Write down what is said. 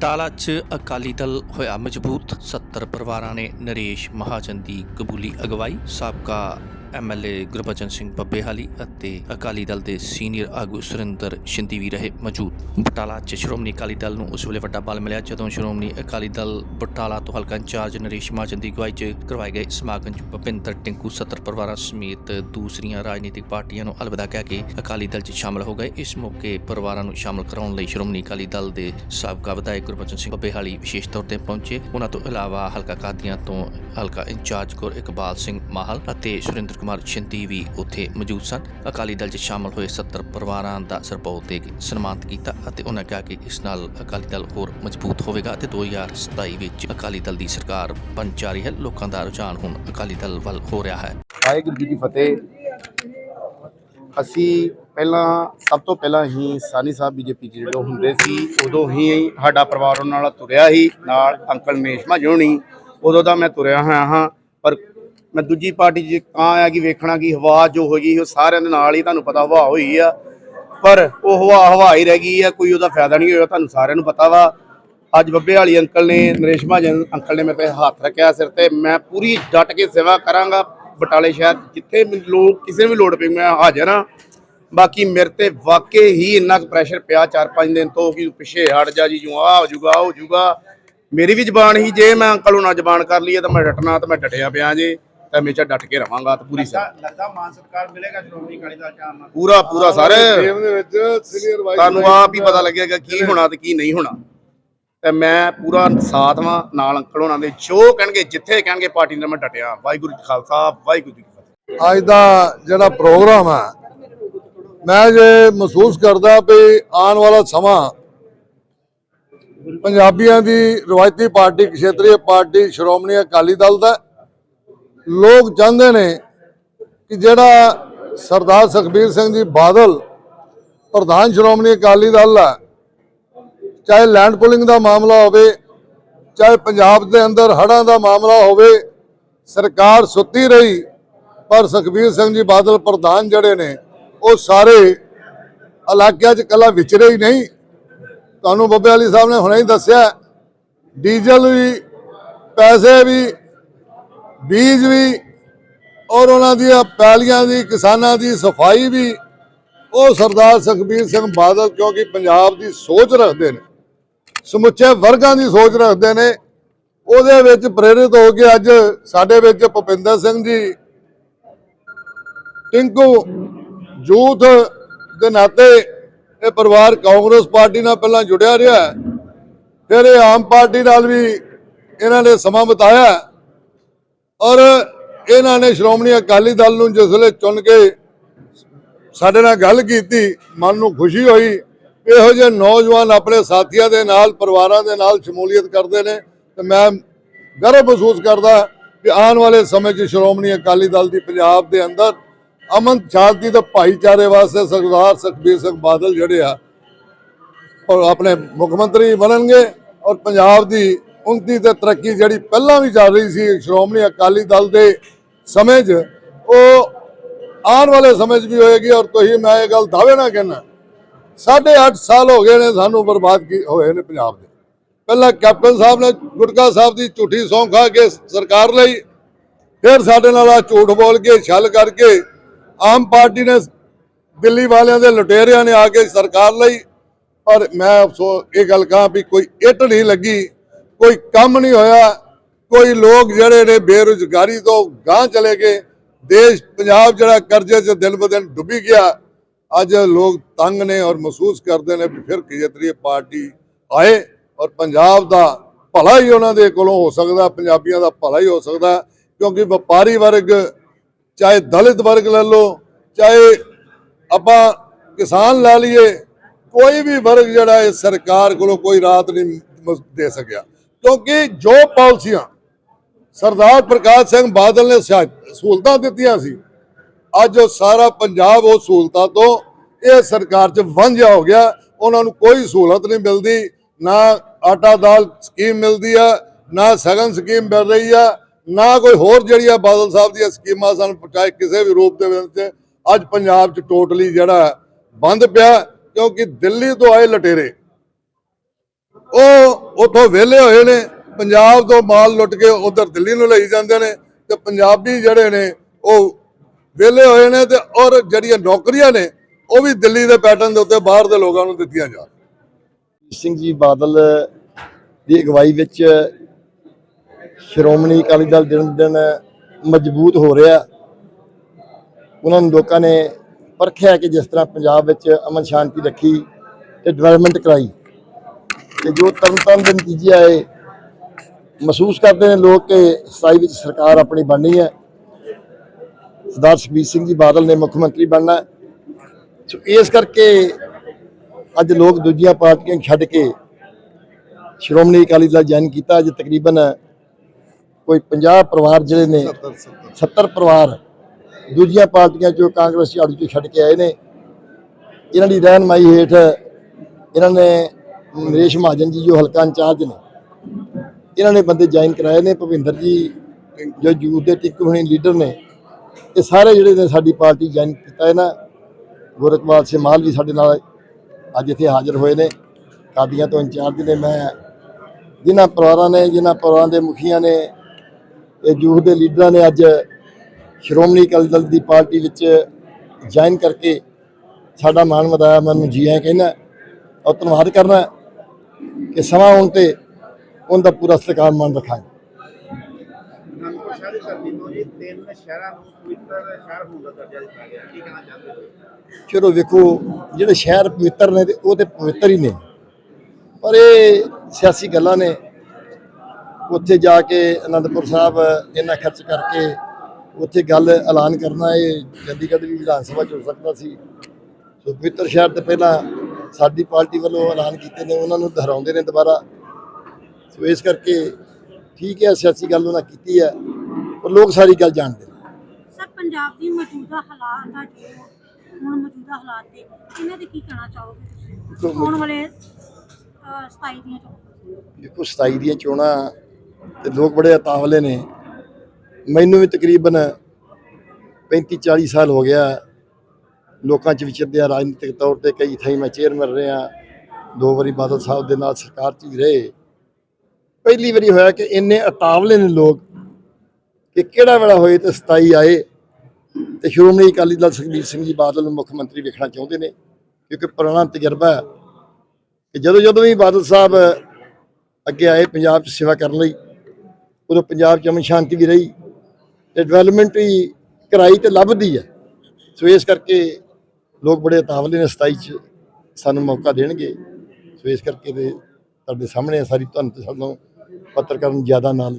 ਬਟਾਲਾ 'ਚ ਅਕਾਲੀ ਦਲ ਹੋਇਆ ਮਜ਼ਬੂਤ। 70 ਪਰਿਵਾਰਾਂ ਨੇ ਨਰੇਸ਼ ਮਹਾਜਨ ਦੀ ਕਬੂਲੀ ਅਗਵਾਈ। ਸਾਬਕਾ ਐਮਐਲਏ ਗੁਰਬਚਨ ਸਿੰਘ ਬੱਬੇਹਾਲੀ ਅਤੇ ਅਕਾਲੀ ਦਲ ਦੇ ਸੀਨੀਅਰ ਆਗੂ ਸੁਰਿੰਦਰ ਸ਼ਿੰਦੀ ਵੀ ਰਹੇ ਮੌਜੂਦ। ਬਟਾਲਾ 'ਚ ਸ਼੍ਰੋਮਣੀ ਅਕਾਲੀ ਦਲ ਨੂੰ ਉਸ ਵੇਲੇ ਵੱਡਾ ਬਲ ਮਿਲਿਆ ਜਦੋਂ ਸ਼੍ਰੋਮਣੀ ਅਕਾਲੀ ਦਲ ਬਟਾਲਾ ਤੋਂ ਹਲਕਾ ਇੰਚਾਰਜ ਨਰੇਸ਼ ਮਹਾਜਨ ਦੀ ਅਗਵਾਈ 'ਚ ਕਰਵਾਏ ਗਏ ਸਮਾਗਮ 'ਚ ਭੁਪਿੰਦਰ ਟਿੰਕੂ 70 ਪਰਿਵਾਰਾਂ ਸਮੇਤ ਦੂਸਰੀਆਂ ਰਾਜਨੀਤਿਕ ਪਾਰਟੀਆਂ ਨੂੰ ਅਲਵਿਦਾ ਕਹਿ ਕੇ ਅਕਾਲੀ ਦਲ 'ਚ ਸ਼ਾਮਲ ਹੋ ਗਏ। ਇਸ ਮੌਕੇ ਪਰਿਵਾਰਾਂ ਨੂੰ ਸ਼ਾਮਲ ਕਰਾਉਣ ਲਈ ਸ਼੍ਰੋਮਣੀ ਅਕਾਲੀ ਦਲ ਦੇ ਸਾਬਕਾ ਵਿਧਾਇਕ ਗੁਰਬਚਨ ਸਿੰਘ ਬੱਬੇਹਾਲੀ ਵਿਸ਼ੇਸ਼ ਤੌਰ ਤੇ ਪਹੁੰਚੇ। ਉਹਨਾਂ ਤੋਂ ਇਲਾਵਾ ਹਲਕਾ ਕਾਦੀਆਂ ਤੋਂ ਹਲਕਾ ਇੰਚਾਰਜ ਗੁਰ ਇਕਬਾਲ ਸਿੰਘ ਮਾਹਲ ਅਤੇ ਸੁਰਿੰਦਰ ਕੁਮਾਰ ਛਿੰਦੀ ਵੀ ਉੱਥੇ ਮੌਜੂਦ ਸਨ। ਅਕਾਲੀ ਦਲ 'ਚ ਸ਼ਾਮਲ ਹੋਏ 70 ਪਰਿਵਾਰਾਂ ਦਾ ਸਰਪੌਤ ਦੇ ਕੇ ਸਨਮਾਨਿਤ ਕੀਤਾ ਅਤੇ ਉਹਨਾਂ ਕਿਹਾ ਕਿ ਇਸ ਨਾਲ ਅਕਾਲੀ ਦਲ ਹੋਰ ਮਜ਼ਬੂਤ ਹੋਵੇਗਾ ਅਤੇ 2027 ਵਿੱਚ ਅਕਾਲੀ ਦਲ ਦੀ ਸਰਕਾਰ ਬਣ ਜਾ ਰਹੀ ਹੈ। ਲੋਕਾਂ ਦਾ ਰੁਝਾਨ ਹੁਣ ਅਕਾਲੀ ਦਲ ਵੱਲ ਹੋ ਰਿਹਾ ਹੈ। ਵਾਹਿਗੁਰੂ ਜੀ ਕੀ ਫਤਿਹ। ਅਸੀਂ ਪਹਿਲਾਂ, ਸਭ ਤੋਂ ਪਹਿਲਾਂ ਹੀ ਸਾਨੀ ਸਾਹਿਬ ਬੀਜੇਪੀ ਚ ਜਦੋਂ ਹੁੰਦੇ ਸੀ, ਉਦੋਂ ਹੀ ਸਾਡਾ ਪਰਿਵਾਰ ਉਹਨਾਂ ਨਾਲ ਤੁਰਿਆ ਹੀ ਨਾਲ ਅੰਕਲ ਮੇਸ਼ ਮਾਜੋਣੀ ਉਦੋਂ ਦਾ ਮੈਂ ਤੁਰਿਆ ਹੋਇਆ ਹਾਂ। ਮੈਂ ਦੂਜੀ ਪਾਰਟੀ 'ਚ ਕਾਂ ਆਇਆ ਕਿ ਵੇਖਣਾ ਕਿ ਹਵਾ ਜੋ ਹੋਈ ਉਹ ਸਾਰਿਆਂ ਦੇ ਨਾਲ ਹੀ ਤੁਹਾਨੂੰ ਪਤਾ ਹਵਾ ਹੋਈ ਆ। ਪਰ ਉਹ ਹਵਾ ਹਵਾ ਹੀ ਰਹਿ ਗਈ ਆ, ਕੋਈ ਉਹਦਾ ਫਾਇਦਾ ਨਹੀਂ ਹੋਇਆ, ਤੁਹਾਨੂੰ ਸਾਰਿਆਂ ਨੂੰ ਪਤਾ ਵਾ। ਅੱਜ ਬੱਬੇ ਵਾਲੀ ਅੰਕਲ ਨੇ, ਨਰੇਸ਼ ਮਹਾਜਨ ਅੰਕਲ ਨੇ ਮੇਰੇ ਤੇ ਹੱਥ ਰੱਖਿਆ ਸਿਰ ਤੇ। ਮੈਂ ਪੂਰੀ ਡਟ ਕੇ ਸੇਵਾ ਕਰਾਂਗਾ ਬਟਾਲੇ ਸ਼ਹਿਰ, ਜਿੱਥੇ ਲੋਕ, ਕਿਸੇ ਨੂੰ ਵੀ ਲੋੜ ਪਈ ਮੈਂ ਹਾਜ਼ਰ ਹਾਂ। ਬਾਕੀ ਮੇਰੇ ਤੇ ਵਾਕਈ ਹੀ ਇੰਨਾ ਕੁ ਪ੍ਰੈਸ਼ਰ ਪਿਆ 4-5 ਦਿਨ ਤੋਂ ਕਿ ਪਿੱਛੇ ਹਟ ਜਾ ਜੀ ਜੂ ਆ ਹੋ ਜੂਗਾ ਉਹ ਹੋ ਜੂਗਾ। ਮੇਰੀ ਵੀ ਜ਼ਬਾਨ ਹੀ ਜੇ ਮੈਂ ਅੰਕਲ ਨੂੰ ਨਾ ਜ਼ਬਾਨ ਕਰ ਲਈਏ ਤਾਂ ਮੈਂ ਡਟਣਾ ਤਾਂ ਮੈਂ ਡਟਿਆ ਪਿਆ ਜੇ। ਤਾਂ ਹਮੇਸ਼ਾ ਡਟ ਕੇ ਰਵਾਂਗਾ ਤੇ ਪੂਰੀ ਸੇਵਾ ਲੱਗਦਾ ਮਾਨ ਸਤਕਾਰ ਮਿਲੇਗਾ ਸ਼੍ਰੋਮਣੀ ਅਕਾਲੀ ਦਲ ਚ ਆਉਣ ਨਾਲ ਪੂਰਾ ਪੂਰਾ ਸਾਰੇ ਗੇਮ ਦੇ ਵਿੱਚ ਸੀਨੀਅਰ ਵਾਈਸ ਤੁਹਾਨੂੰ ਆਪ ਹੀ ਪਤਾ ਲੱਗੇਗਾ ਕੀ ਹੋਣਾ ਤੇ ਕੀ ਨਹੀਂ ਹੋਣਾ। ਤੇ ਮੈਂ ਪੂਰਾ ਸਾਥ ਵਾਂ ਨਾਲ ਅੰਕਲ ਹੋਣਾ ਦੇ ਜੋ ਕਹਿਣਗੇ ਜਿੱਥੇ ਕਹਿਣਗੇ ਪਾਰਟੀ ਨਾਲ ਮੈਂ ਡਟਿਆ। ਵਾਹਿਗੁਰੂ ਜੀ ਖਾਲਸਾ ਵਾਹਿਗੁਰੂ ਜੀ ਕੀ ਫਤਿਹ। ਅੱਜ ਦਾ ਜਿਹੜਾ ਪ੍ਰੋਗਰਾਮ ਹੈ ਮੈਂ ਜੇ ਮਹਿਸੂਸ ਕਰਦਾ ਵੀ ਆਉਣ ਵਾਲਾ ਸਮਾਂ ਪੰਜਾਬੀਆਂ ਦੀ ਰਵਾਇਤੀ ਪਾਰਟੀ ਖੇਤਰੀ ਪਾਰਟੀ ਸ਼੍ਰੋਮਣੀ ਅਕਾਲੀ ਦਲ ਦਾ ਲੋਕ ਚਾਹੁੰਦੇ ਨੇ ਕਿ ਜਿਹੜਾ ਸਰਦਾਰ ਸੁਖਬੀਰ ਸਿੰਘ ਜੀ ਬਾਦਲ, ਪ੍ਰਧਾਨ ਸ਼੍ਰੋਮਣੀ ਅਕਾਲੀ ਦਲ ਹੈ ਚਾਹੇ ਲੈਂਡ ਪੁਲਿੰਗ ਦਾ ਮਾਮਲਾ ਹੋਵੇ, ਚਾਹੇ ਪੰਜਾਬ ਦੇ ਅੰਦਰ ਹੜ੍ਹਾਂ ਦਾ ਮਾਮਲਾ ਹੋਵੇ, ਸਰਕਾਰ ਸੁੱਤੀ ਰਹੀ, ਪਰ ਸੁਖਬੀਰ ਸਿੰਘ ਜੀ ਬਾਦਲ ਪ੍ਰਧਾਨ ਜਿਹੜੇ ਨੇ, ਉਹ ਸਾਰੇ ਇਲਾਕਿਆਂ 'ਚ ਕੱਲਾ ਵਿਚਰੇ ਹੀ ਨਹੀਂ। ਤੁਹਾਨੂੰ ਬੱਬੇ ਵਾਲੀ ਸਾਹਿਬ ਨੇ ਹੁਣੇ ਹੀ ਦੱਸਿਆ, ਡੀਜ਼ਲ ਵੀ, ਪੈਸੇ ਵੀ ਬੀਜ ਵੀ ਔਰ ਉਹਨਾਂ ਦੀਆਂ ਪੈਲੀਆਂ ਦੀ, ਕਿਸਾਨਾਂ ਦੀ ਸਫ਼ਾਈ ਵੀ, ਉਹ ਸਰਦਾਰ ਸੁਖਬੀਰ ਸਿੰਘ ਬਾਦਲ ਕਿਉਂਕਿ ਪੰਜਾਬ ਦੀ ਸੋਚ ਰੱਖਦੇ ਨੇ, ਸਮੁੱਚੇ ਵਰਗਾਂ ਦੀ ਸੋਚ ਰੱਖਦੇ ਨੇ, ਉਹਦੇ ਵਿੱਚ ਪ੍ਰੇਰਿਤ ਹੋ ਕੇ ਅੱਜ ਸਾਡੇ ਵਿੱਚ ਭੁਪਿੰਦਰ ਸਿੰਘ ਜੀ, ਟਿੰਕੂ ਯੂਥ ਦੇ ਨਾਤੇ ਇਹ ਪਰਿਵਾਰ ਕਾਂਗਰਸ ਪਾਰਟੀ ਨਾਲ ਪਹਿਲਾਂ ਜੁੜਿਆ ਰਿਹਾ ਫਿਰ ਇਹ ਆਮ ਪਾਰਟੀ ਨਾਲ ਵੀ ਇਹਨਾਂ ਨੇ ਸਮਾਂ ਬਿਤਾਇਆ ਔਰ ਇਹਨਾਂ ਨੇ ਸ਼੍ਰੋਮਣੀ ਅਕਾਲੀ ਦਲ ਨੂੰ ਜਿਸ ਵੇਲੇ ਚੁਣ ਕੇ ਸਾਡੇ ਨਾਲ ਗੱਲ ਕੀਤੀ, ਮਨ ਨੂੰ ਖੁਸ਼ੀ ਹੋਈ, ਇਹੋ ਜਿਹੇ ਨੌਜਵਾਨ ਆਪਣੇ ਸਾਥੀਆਂ ਦੇ ਨਾਲ, ਪਰਿਵਾਰਾਂ ਦੇ ਨਾਲ ਸ਼ਮੂਲੀਅਤ ਕਰਦੇ ਨੇ ਤੇ ਮੈਂ ਗਰਵ ਮਹਿਸੂਸ ਕਰਦਾ ਕਿ ਆਉਣ ਵਾਲੇ ਸਮੇਂ 'ਚ ਸ਼੍ਰੋਮਣੀ ਅਕਾਲੀ ਦਲ ਦੀ ਪੰਜਾਬ ਦੇ ਅੰਦਰ ਅਮਨ ਸ਼ਾਂਤੀ ਤੇ ਭਾਈਚਾਰੇ ਵਾਸਤੇ ਸਰਦਾਰ ਸੁਖਬੀਰ ਸਿੰਘ ਬਾਦਲ ਜਿਹੜੇ ਆ, ਉਹ ਆਪਣੇ ਮੁੱਖ ਮੰਤਰੀ ਬਣਨਗੇ ਔਰ ਪੰਜਾਬ ਦੀ ਉਨਤੀ ਤੇ ਤਰੱਕੀ ਜਿਹੜੀ ਪਹਿਲਾਂ ਵੀ ਚੱਲ ਰਹੀ ਸੀ ਸ਼੍ਰੋਮਣੀ ਅਕਾਲੀ ਦਲ ਦੇ ਸਮੇਂ 'ਚ, ਉਹ ਆਉਣ ਵਾਲੇ ਸਮੇਂ 'ਚ ਵੀ ਹੋਏਗੀ ਔਰ ਤੁਸੀਂ ਮੈਂ ਇਹ ਗੱਲ ਦਾਅਵੇ ਨਾ ਕਹਿਣਾ ਸਾਢੇ ਅੱਠ ਸਾਲ ਹੋ ਗਏ ਨੇ ਸਾਨੂੰ ਬਰਬਾਦ ਕੀ ਹੋਏ ਨੇ ਪੰਜਾਬ ਦੇ। ਪਹਿਲਾਂ ਕੈਪਟਨ ਸਾਹਿਬ ਨੇ ਗੁਟਕਾ ਸਾਹਿਬ ਦੀ ਝੂਠੀ ਸੌਂ ਖਾ ਕੇ ਸਰਕਾਰ ਲਈ, ਫਿਰ ਸਾਡੇ ਨਾਲ ਆ ਝੂਠ ਬੋਲ ਕੇ, ਛਲ ਕਰਕੇ ਆਮ ਪਾਰਟੀ ਨੇ ਦਿੱਲੀ ਵਾਲਿਆਂ ਦੇ ਲੁਟੇਰਿਆਂ ਨੇ ਆ ਕੇ ਸਰਕਾਰ ਲਈ, ਔਰ ਮੈਂ ਅਫਸੋਸ ਇਹ ਗੱਲ ਕਹਾਂ ਵੀ ਕੋਈ ਇੱਟ ਨਹੀਂ ਲੱਗੀ ਕੋਈ ਕੰਮ ਨਹੀਂ ਹੋਇਆ, ਕੋਈ ਲੋਕ ਜਿਹੜੇ ਨੇ ਬੇਰੁਜ਼ਗਾਰੀ ਤੋਂ ਗਾਂਹ ਚਲੇ ਗਏ। ਦੇਸ਼ ਪੰਜਾਬ ਜਿਹੜਾ ਕਰਜ਼ੇ 'ਚ ਦਿਨ ਬ ਦਿਨ ਡੁੱਬੀ ਗਿਆ। ਅੱਜ ਲੋਕ ਤੰਗ ਨੇ ਔਰ ਮਹਿਸੂਸ ਕਰਦੇ ਨੇ ਵੀ ਫਿਰ ਖੇਤਰੀ ਪਾਰਟੀ ਆਏ ਔਰ ਪੰਜਾਬ ਦਾ ਭਲਾ ਹੀ ਉਹਨਾਂ ਦੇ ਕੋਲੋਂ ਹੋ ਸਕਦਾ, ਪੰਜਾਬੀਆਂ ਦਾ ਭਲਾ ਹੀ ਹੋ ਸਕਦਾ, ਕਿਉਂਕਿ ਵਪਾਰੀ ਵਰਗ, ਚਾਹੇ ਦਲਿਤ ਵਰਗ ਲੈ ਲਓ, ਚਾਹੇ ਆਪਾਂ ਕਿਸਾਨ ਲੈ ਲਈਏ, ਕੋਈ ਵੀ ਵਰਗ ਜਿਹੜਾ ਹੈ ਸਰਕਾਰ ਕੋਲੋਂ ਕੋਈ ਰਾਤ ਨਹੀਂ ਦੇ ਸਕਿਆ। ਕਿਉਂਕਿ ਜੋ ਪਾਲਿਸੀਆਂ ਸਰਦਾਰ ਪ੍ਰਕਾਸ਼ ਸਿੰਘ ਬਾਦਲ ਨੇ ਸਿਆ- ਸਹੂਲਤਾਂ ਦਿੱਤੀਆਂ ਸੀ, ਅੱਜ ਉਹ ਸਾਰਾ ਪੰਜਾਬ ਉਹ ਸਹੂਲਤਾਂ ਤੋਂ ਇਹ ਸਰਕਾਰ 'ਚ ਵਾਂਝਾ ਹੋ ਗਿਆ। ਉਹਨਾਂ ਨੂੰ ਕੋਈ ਸਹੂਲਤ ਨਹੀਂ ਮਿਲਦੀ, ਨਾ ਆਟਾ ਦਾਲ ਸਕੀਮ ਮਿਲਦੀ ਆ, ਨਾ ਸਗਨ ਸਕੀਮ ਮਿਲ ਰਹੀ ਆ, ਨਾ ਕੋਈ ਹੋਰ ਜਿਹੜੀ ਆ ਬਾਦਲ ਸਾਹਿਬ ਦੀਆਂ ਸਕੀਮਾਂ ਸਾਨੂੰ ਪਹੁੰਚਾਏ ਕਿਸੇ ਵੀ ਰੂਪ ਦੇ ਵਿੱਚ। ਅੱਜ ਪੰਜਾਬ 'ਚ ਟੋਟਲੀ ਜਿਹੜਾ ਬੰਦ ਪਿਆ, ਕਿਉਂਕਿ ਦਿੱਲੀ ਤੋਂ ਆਏ ਲਟੇਰੇ ਉਹ ਉਥੋਂ ਵਿਹਲੇ ਹੋਏ ਨੇ, ਪੰਜਾਬ ਤੋਂ ਮਾਲ ਲੁੱਟ ਕੇ ਉਧਰ ਦਿੱਲੀ ਨੂੰ ਲਈ ਜਾਂਦੇ ਨੇ ਤੇ ਪੰਜਾਬੀ ਜਿਹੜੇ ਨੇ ਉਹ ਵਿਹਲੇ ਹੋਏ ਨੇ ਤੇ ਔਰ ਜਿਹੜੀਆਂ ਨੌਕਰੀਆਂ ਨੇ, ਉਹ ਵੀ ਦਿੱਲੀ ਦੇ ਪੈਟਰਨ ਦੇ ਉੱਤੇ ਬਾਹਰ ਦੇ ਲੋਕਾਂ ਨੂੰ ਦਿੱਤੀਆਂ ਜਾ ਸਿੰਘ ਜੀ ਬਾਦਲ ਦੀ ਅਗਵਾਈ ਵਿੱਚ ਸ਼੍ਰੋਮਣੀ ਅਕਾਲੀ ਦਲ ਦਿਨ ਦਿਨ ਮਜ਼ਬੂਤ ਹੋ ਰਿਹਾ। ਉਹਨਾਂ ਨੂੰ ਲੋਕਾਂ ਨੇ ਪਰਖਿਆ ਕਿ ਜਿਸ ਤਰ੍ਹਾਂ ਪੰਜਾਬ ਵਿੱਚ ਅਮਨ ਸ਼ਾਂਤੀ ਰੱਖੀ ਤੇ ਡਿਵੈਲਪਮੈਂਟ ਕਰਾਈ। ਤੇ ਜੋ ਤਰਨ ਤਾਰਨ ਦੇ ਨਤੀਜੇ ਆਏ ਮਹਿਸੂਸ ਕਰਦੇ ਨੇ ਲੋਕ ਕਿ 27 ਵਿੱਚ ਸਰਕਾਰ ਆਪਣੀ ਬਣਨੀ ਹੈ। ਸਰਦਾਰ ਸੁਖਬੀਰ ਸਿੰਘ ਜੀ ਬਾਦਲ ਨੇ ਮੁੱਖ ਮੰਤਰੀ ਬਣਨਾ। ਸੋ ਇਸ ਕਰਕੇ ਅੱਜ ਲੋਕ ਦੂਜੀਆਂ ਪਾਰਟੀਆਂ ਛੱਡ ਕੇ ਸ਼੍ਰੋਮਣੀ ਅਕਾਲੀ ਦਲ ਜੁਆਇਨ ਕੀਤਾ। ਅੱਜ ਤਕਰੀਬਨ ਕੋਈ 50 ਪਰਿਵਾਰ ਜਿਹੜੇ ਨੇ 70 ਪਰਿਵਾਰ ਦੂਜੀਆਂ ਪਾਰਟੀਆਂ ਚੋਂ ਕਾਂਗਰਸ ਝਾੜੂ ਚੋਂ ਛੱਡ ਕੇ ਆਏ ਨੇ। ਇਹਨਾਂ ਦੀ ਰਹਿਨਮਾਈ ਹੇਠ ਇਹਨਾਂ ਨੇ ਨਰੇਸ਼ ਮਹਾਜਨ ਜੀ, ਜੋ ਹਲਕਾ ਇੰਚਾਰਜ ਨੇ, ਇਹਨਾਂ ਨੇ ਬੰਦੇ ਜੁਆਇਨ ਕਰਾਏ ਨੇ, ਭਵਿੰਦਰ ਜੀ, ਜੋ ਯੂਥ ਦੇ ਟਿੱਕ ਹੋਣੀ ਲੀਡਰ ਨੇ, ਇਹ ਸਾਰੇ ਜਿਹੜੇ ਨੇ ਸਾਡੀ ਪਾਰਟੀ ਜੁਆਇਨ ਕੀਤਾ ਹੈ ਨਾ ਗੋਰਖਵਾਲ ਮਾਲ ਜੀ ਸਾਡੇ ਨਾਲ ਅੱਜ ਇੱਥੇ ਹਾਜ਼ਰ ਹੋਏ ਨੇ, ਕਾਦੀਆਂ ਤੋਂ ਇੰਚਾਰਜ ਨੇ, ਮੈਂ ਜਿਨ੍ਹਾਂ ਪਰਿਵਾਰਾਂ ਨੇ, ਜਿਨ੍ਹਾਂ ਪਰਿਵਾਰਾਂ ਦੇ ਮੁਖੀਆਂ ਨੇ, ਇਹ ਯੂਥ ਦੇ ਲੀਡਰਾਂ ਨੇ ਅੱਜ ਸ਼੍ਰੋਮਣੀ ਅਕਾਲੀ ਦਲ ਦੀ ਪਾਰਟੀ ਵਿੱਚ ਜੁਆਇਨ ਕਰਕੇ ਸਾਡਾ ਮਾਣ ਵਧਾਇਆ ਮੈਨੂੰ ਜੀ ਆਇਆਂ ਕਹਿਣਾ ਔਰ ਧੰਨਵਾਦ ਕਰਨਾ। ਕਿ ਸਮਾਂ ਆਉਣ ਤੇ ਉਹਦਾ ਪੂਰਾ ਸਤਿਕਾਰ ਮਾਨ ਰੱਖਾਂਗੇ। ਅਨੰਦਪੁਰ ਸਾਹਿਬ ਦੀ ਧਰਤੀ ਤੋਂ ਜੀ ਤਿੰਨ ਸ਼ਹਿਰਾਂ ਨੂੰ ਪਵਿੱਤਰ ਸ਼ਹਿਰ ਹੋਣ ਦਾ ਦਰਜਾ ਦਿੱਤਾ ਗਿਆ ਕੀ ਕਹਿਣਾ ਚਾਹੁੰਦੇ ਹੋ ਚਲੋ ਵੇਖੋ, ਜਿਹੜੇ ਸ਼ਹਿਰ ਪਵਿੱਤਰ ਨੇ ਤੇ ਉਹ ਤੇ ਪਵਿੱਤਰ ਹੀ ਨੇ। ਪਰ ਇਹ ਸਿਆਸੀ ਗੱਲਾਂ ਨੇ। ਉੱਥੇ ਜਾ ਕੇ ਅਨੰਦਪੁਰ ਸਾਹਿਬ ਇੰਨਾ ਖਰਚ ਕਰਕੇ ਉੱਥੇ ਗੱਲ ਐਲਾਨ ਕਰਨਾ ਇਹ ਚੰਡੀਗੜ੍ਹ ਵੀ ਵਿਧਾਨ ਸਭਾ ਚ ਹੋ ਸਕਦਾ ਸੀ। ਸੋ ਪਵਿੱਤਰ ਸ਼ਹਿਰ ਤੇ ਪਹਿਲਾਂ ਸਾਡੀ ਪਾਰਟੀ ਵੱਲੋਂ ਐਲਾਨ ਕੀਤੇ ਨੇ ਉਹਨਾਂ ਨੂੰ ਦੁਹਰਾਉਂਦੇ ਨੇ ਦੁਬਾਰਾ। ਸੋ ਇਸ ਕਰਕੇ ਠੀਕ ਹੈ ਸਿਆਸੀ ਗੱਲ ਉਹਨਾਂ ਕੀਤੀ ਹੈ ਪਰ ਲੋਕ ਸਾਰੀ ਗੱਲ ਜਾਣਦੇ ਨੇ। ਸਰ ਪੰਜਾਬ ਦੀ ਮੌਜੂਦਾ ਹਾਲਾਤ ਦਾ ਜੋ ਹੁਣ ਮੌਜੂਦਾ ਹਾਲਾਤ ਤੇ ਇਹਨਾਂ ਦੇ ਕੀ ਕਹਿਣਾ ਚਾਹੋਗੇ ਤੁਸੀਂ? ਆਉਣ ਵਾਲੇ ਅਹ, 27 ਦੀਆਂ ਚੋਣਾਂ। ਦੇਖੋ 27 ਦੀਆਂ ਚੋਣਾਂ ਤੇ ਲੋਕ ਬੜੇ ਅਤਾਵਲੇ ਨੇ। ਮੈਨੂੰ ਵੀ ਤਕਰੀਬਨ 35 40 ਸਾਲ ਹੋ ਗਿਆ ਲੋਕਾਂ 'ਚ ਵਿਚਰਦੇ ਵਿਚਰਦਿਆਂ ਰਾਜਨੀਤਿਕ ਤੌਰ ਤੇ ਕਈ ਥਾਈਂ ਮੈਂ ਚੇਅਰਮੈਨ ਰਿਹਾ। ਦੋ ਵਾਰੀ ਬਾਦਲ ਸਾਹਿਬ ਦੇ ਨਾਲ ਸਰਕਾਰ 'ਚ ਵੀ ਰਹੇ। ਪਹਿਲੀ ਵਾਰੀ ਹੋਇਆ ਕਿ ਇੰਨੇ ਅਤਾਵਲੇ ਨੇ ਲੋਕ ਕਿ ਕਿਹੜਾ ਵੇਲਾ ਹੋਏ ਤੇ 27 ਆਏ। ਤੇ ਸ਼੍ਰੋਮਣੀ ਅਕਾਲੀ ਦਲ ਸੁਖਬੀਰ ਸਿੰਘ ਜੀ ਬਾਦਲ ਨੂੰ ਮੁੱਖ ਮੰਤਰੀ ਵੇਖਣਾ ਚਾਹੁੰਦੇ ਨੇ, ਕਿਉਂਕਿ ਪੁਰਾਣਾ ਤਜਰਬਾ ਹੈ ਕਿ ਜਦੋਂ ਜਦੋਂ ਵੀ ਬਾਦਲ ਸਾਹਿਬ ਅੱਗੇ ਆਏ ਪੰਜਾਬ 'ਚ ਸੇਵਾ ਕਰਨ ਲਈ, ਉਦੋਂ ਪੰਜਾਬ 'ਚ ਅਮਨ ਸ਼ਾਂਤੀ ਵੀ ਰਹੀ ਤੇ ਡਿਵੈਲਪਮੈਂਟ ਵੀ ਕਰਾਈ ਤੇ ਲੱਭਦੀ ਹੈ। ਸੋ ਇਸ ਕਰਕੇ ਲੋਕ ਬੜੇ ਤਾਵਲੇ ਨੇ 27 'ਚ ਸਾਨੂੰ ਮੌਕਾ ਦੇਣਗੇ। ਸੋ ਇਸ ਕਰਕੇ ਤੇ ਤੁਹਾਡੇ ਸਾਹਮਣੇ ਆ ਸਾਰੀ, ਤੁਹਾਨੂੰ ਤੇ ਸਾਨੂੰ ਪੱਤਰਕਾਰਾਂ ਨੂੰ ਜ਼ਿਆਦਾ ਨਾਲ